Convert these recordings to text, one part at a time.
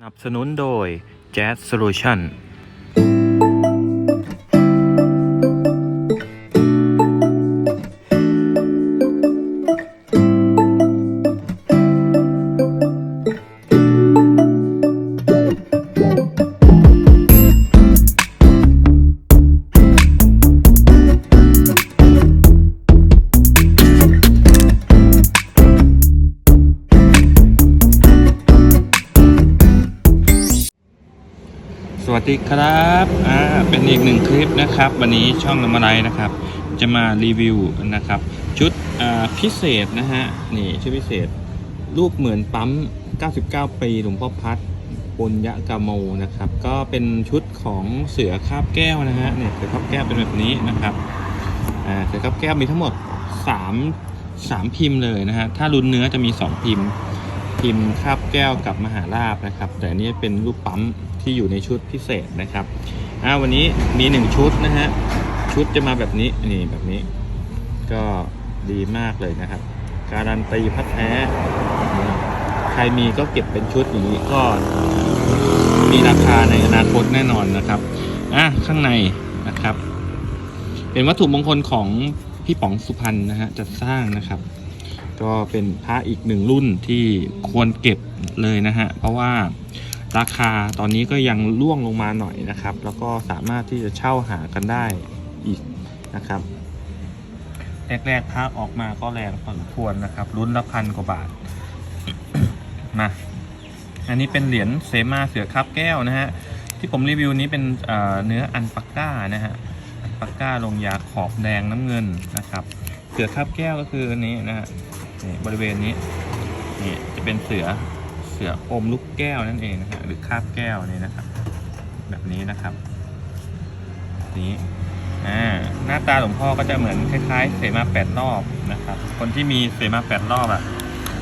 สนับสนุนโดย Jazz Solution สวัสดีครับอ่าเป็นอีกหนึ่งคลิปนะครับ วันนี้ช่องน้ำมาไลนะครับ จะมารีวิวนะครับ ชุดอ่าพิเศษนะฮะนี่ชุดพิเศษ รูปเหมือนปั๊ม 99 ปีหลวงพ่อพัดปุญญกาโมนะครับ ก็เป็นชุดของเสือคาบแก้วนะฮะเนี่ยเสือคาบแก้วเป็นแบบนี้นะครับอ่าเสือคาบแก้วมีทั้งหมด 3 3 พิมพ์เลยนะฮะถ้ารุ่นเนื้อจะมี 2 พิมพ์ พิมพ์คาบ แก้วกับมหาราบนะครับ แต่อันนี้เป็นรูปปั๊มที่อยู่ในชุดพิเศษนะครับอ่าวันนี้มีหนึ่งชุดนะฮะชุดจะมาแบบนี้นี่แบบนี้ ก็ดีมากเลยนะครับ การันตีพัดแท้ ใครมีก็เก็บเป็นชุดอย่างนี้ก็มีราคาในอนาคตแน่นอนนะครับอะข้างในนะครับ เป็นวัตถุมงคลของพี่ป๋องสุพรรณนะฮะจัดสร้างนะครับ ก็เป็นพระอีกหนึ่งรุ่นที่ควรเก็บเลยนะฮะ เพราะว่าราคาตอนนี้ก็ยังล่วงลงมาหน่อยนะครับ แล้วก็สามารถที่จะเช่าหากันได้อีกนะครับ แรกๆพระออกมาก็แรงพอสมควรนะครับ รุ่นละพันกว่าบาท มา อันนี้เป็นเหรียญเสมาเสือคับแก้วนะฮะ ที่ผมรีวิวนี้เป็นเเนื้ออันปักก้านะฮะ อันปักก้าลงยาขอบแดงน้ำเงินนะครับ เสือคับแก้วก็คืออันนี้นะฮะ นี่บริเวณนี้นี่จะเป็นเสือเสืออมลูกแก้วนั่นเองนะฮะหรือคาบแก้วนี่นะครับ แบบนี้นะครับ นี้อ่าหน้าตาหลวงพ่อก็จะเหมือนคล้าย ๆ เสมาแปดรอบนะครับ คนที่มีเสมาแปดรอบอะ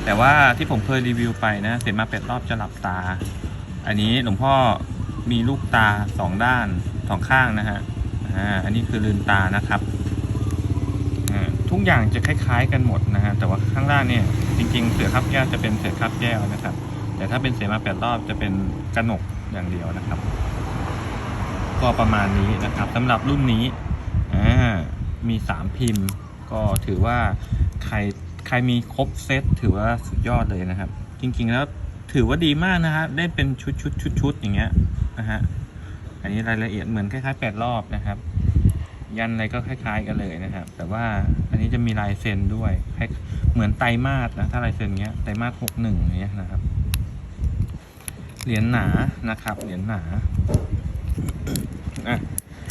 แต่ว่าที่ผมเคยรีวิวไปนะ เสมาแปดรอบจะหลับตา อันนี้หลวงพ่อมีลูกตาสองด้านสองข้างนะฮะอ่าอันนี้คือลืมตานะครับ ทุกอย่างจะคล้าย ๆ กันหมดนะฮะแต่ว่าข้างล่างเนี่ยจริง ๆ เสือคับแก้วจะเป็นเสือคับแก้วนะครับ แต่ถ้าเป็นเสมาแปดรอบจะเป็นกระหนกอย่างเดียวนะครับ ก็ประมาณนี้นะครับสำหรับรุ่นนี้มีสามพิมพ์ ก็ถือว่าใครใครมีครบเซตถือว่าสุดยอดเลยนะครับ จริง ๆ แล้วถือว่าดีมากนะฮะได้เป็นชุดชุดชุดชุดๆอย่างเงี้ยนะฮะอันนี้รายละเอียดเหมือนคล้ายๆแปดรอบนะครับ ยันอะไรก็คล้ายๆกันเลยนะครับ แต่ว่าอันนี้จะมีลายเซ็นด้วยเหมือนไตรมาสนะถ้าลายเซ็นเงี้ยไตรมาสหกหนึ่งเงี้ยนะครับเหรียญหนานะครับเหรียญหนาอะ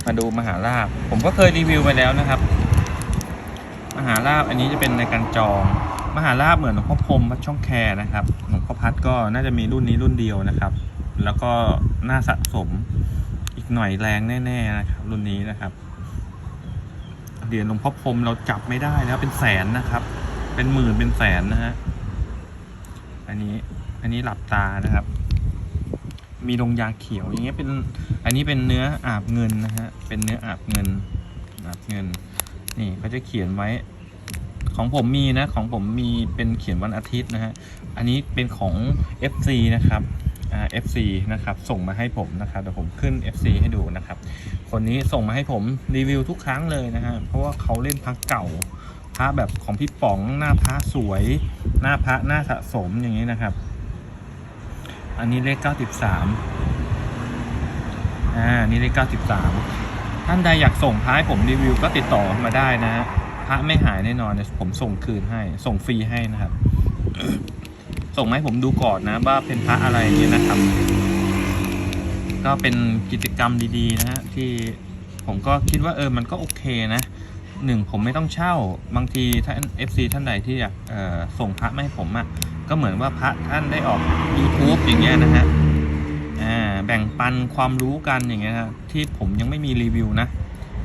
มาดูมหาลาบผมก็เคยรีวิวไปแล้วนะครับ มหาลาบอันนี้จะเป็นในการจอง มหาลาบเหมือนหลวงพ่อพรมวัดช่องแคนะครับหลวงพ่อพัดก็น่าจะมีรุ่นนี้รุ่นเดียวนะครับ แล้วก็น่าสะสมอีกหน่อยแรงแน่ ๆนะครับ รุ่นนี้นะครับ เหรียญหลวงพ่อพรมเราจับไม่ได้แล้วเป็นแสนนะครับ เป็นหมื่นเป็นแสนนะฮะอันนี้อันนี้หลับตานะครับ มีดงยาเขียวอย่างเงี้ยเป็น อันนี้เป็นเนื้ออาบเงินนะฮะเป็นเนื้ออาบเงินอาบเงิน นี่เขาจะเขียนไว้ ของผมมีนะ ของผมมีเป็นเขียนวันอาทิตย์นะฮะอันนี้เป็นของ FC นะครับ FC นะครับส่งมาให้ผมนะครับเดี๋ยวผมขึ้น FC ให้ดูนะครับ คนนี้ส่งมาให้ผมรีวิวทุกครั้งเลยนะฮะเพราะว่าเขาเล่นพระเก่าพระแบบของพี่ป๋องหน้าพระสวย หน้าพระหน้าสะสมอย่างนี้นะครับ อันนี้เลข 93อ่านี่เลข 93 ท่านใดอยากส่งพระให้ผมรีวิวก็ติดต่อมาได้นะฮะพระไม่หายแน่นอนเดี๋ยผมส่งคืนให้ ส่งฟรีให้นะครับ ส่งมาให้ผมดูก่อนนะว่าเป็นพระอะไรเงี้ยนะครับ ก็เป็นกิจกรรมดีๆนะฮะที่ผมก็คิดว่าเออมันก็โอเคนะหนึ่งผมไม่ต้องเช่าบางทีท่าน FC ท่านใดที่อยากส่งพระมาให้ผมอะ่ะก็เหมือนว่าพระท่านได้ออก YouTube อย่างเงี้ยนะฮะอ่าแบ่งปันความรู้กันอย่างเงี้ยนะที่ผมยังไม่มีรีวิวนะ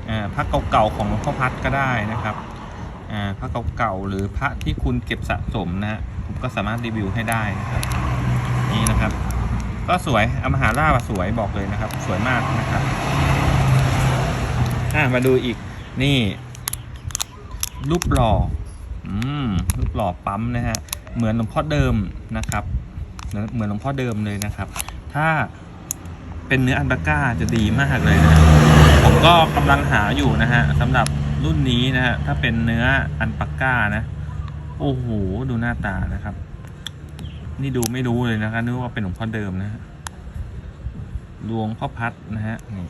อ่าพระเก่าๆของหลวงพ่อพัดก็ได้นะครับ พระเก่าๆหรือพระที่คุณเก็บสะสมนะฮะผมก็สามารถรีวิวให้ได้นะครับนี่นะครับ ก็สวยอมหาราสวยบอกเลยนะครับ สวยมากนะครับอะมาดูอีกนี่ รูปหล่ออืมรูปหล่อปั๊มนะฮะเหมือนหลวงพ่อเดิมนะครับ เหมือนหลวงพ่อเดิมเลยนะครับ ถ้าเป็นเนื้ออันปาก้าจะดีมากเลยนะผมก็กำลังหาอยู่นะฮะสำหรับ รุ่นนี้นะฮะถ้าเป็นเนื้ออันปาก้านะโอ้โหดูหน้าตานะครับ นี่ดูไม่รู้เลยนะครับนึกว่าเป็นหลวงพ่อเดิมนะฮะหลวงพ่อพัดนะฮะนี่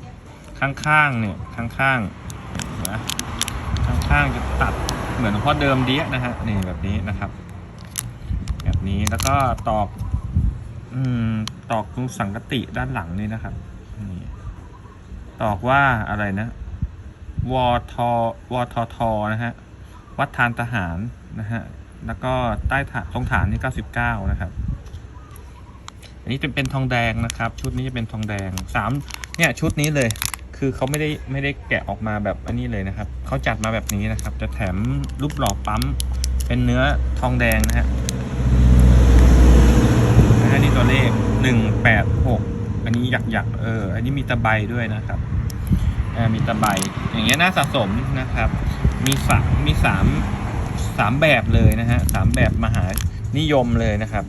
ข้างๆเนี่ยข้างๆนะข้างๆจะตัดเหมือนพ่อเดิมเดียนะฮะนี่แบบนี้นะครับ แบบนี้แล้วก็ตอก อืมตอกตรงสังกติด้านหลังนี่นะครับนี่ตอกว่าอะไรนะ วทวททนะฮะวัดทานทหารนะฮะแล้วก็ใต้ฐานตรงฐานนี่99 นะครับ อันนี้จะเป็นทองแดงนะครับ ชุดนี้จะเป็นทองแดงสามเนี่ยชุดนี้เลย คือเขาไม่ได้ไม่ได้แกะออกมาแบบอันนี้เลยนะครับเขาจัดมาแบบนี้นะครับ จะแถมรูปหล่อปั๊มเป็นเนื้อทองแดงนะฮะนะฮะนี่ตัวเลขหนึ่งแปดหกอันนี้หยักหยักเออ อันนี้มีตะไบด้วยนะครับ มีตะไบอย่างเงี้ยน่าสะสมนะครับ มีสามมีสามสามแบบเลยนะฮะสามแบบมหานิยมเลยนะครับ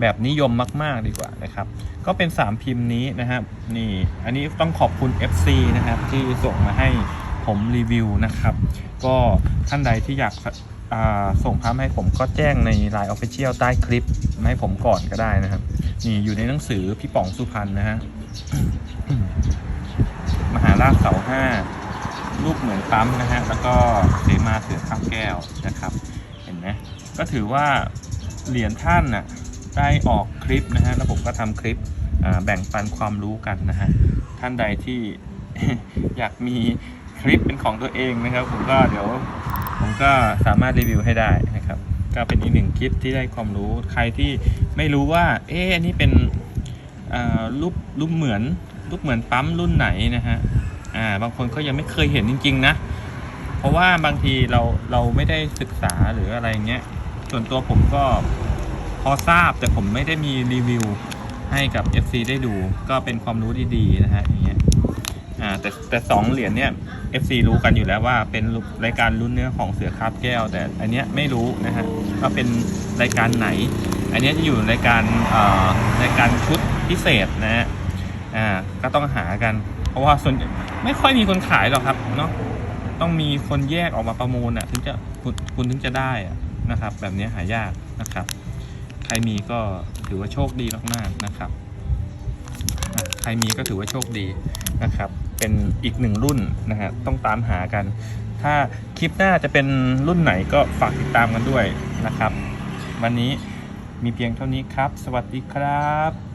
แบบนิยมมาก ๆดีกว่านะครับ ก็เป็น3พิมพ์นี้นะครับ นี่อันนี้ต้องขอบคุณ FC นะครับ ที่ส่งมาให้ผมรีวิวนะครับ ก็ท่านใดที่อยากาส่งภาพให้ผมก็แจ้งใน Line Official ใต้คลิปมาให้ผมก่อนก็ได้นะครับ นี่อยู่ในหนังสือพี่ป๋องสุพรรณนะฮะ มหาราชเสาห้ารูปเหมือนปั๊มนะฮะแล้วก็เสมาเสือข้ามแก้วนะครับเห็นไหมก็ถือว่าเหรียญท่านน่ะได้ออกคลิปนะฮะแล้วผมก็ทำคลิปแบ่งปันความรู้กันนะฮะท่านใดที่อยากมีคลิปเป็นของตัวเองนะครับ ผมก็เดี๋ยวผมก็สามารถรีวิวให้ได้นะครับ ก็เป็นอีกหนึ่งคลิปที่ได้ความรู้ใครที่ไม่รู้ว่า เอ๊ะอันนี้เป็นรูปรูปเหมือน รูปเหมือนปั๊มรุ่นไหนนะฮะอ่าบางคนก็ยังไม่เคยเห็นจริง ๆ นะ เพราะว่าบางทีเราเราไม่ได้ศึกษาหรืออะไรเงี้ยส่วนตัวผมก็พอทราบแต่ผมไม่ได้มีรีวิวให้กับ FC ได้ดูก็เป็นความรู้ดีๆนะฮะอย่างเงี้ยอ่าแต่แต่สองเหรียญเนี่ย FC รู้กันอยู่แล้วว่าเป็นรายการลุ้นเนื้อของเสือคาบแก้ว แต่อันเนี้ยไม่รู้นะฮะว่าเป็นรายการไหน อันเนี้ยจะอยู่รายการเอ่อรายการชุดพิเศษนะฮะ อ่าก็ต้องหากัน เพราะว่าส่วนไม่ค่อยมีคนขายหรอกครับเนาะต้องมีคนแยกออกมาประมูลอะถึงจะคุณคุณถึงจะได้อะนะครับ แบบนี้หายากนะครับ ใครมีก็ถือว่าโชคดีมากๆนะครับใครมีก็ถือว่าโชคดีนะครับ เป็นอีกหนึ่งรุ่นนะฮะต้องตามหากัน ถ้าคลิปหน้าจะเป็นรุ่นไหนก็ฝากติดตามกันด้วยนะครับ วันนี้มีเพียงเท่านี้ครับ สวัสดีครับ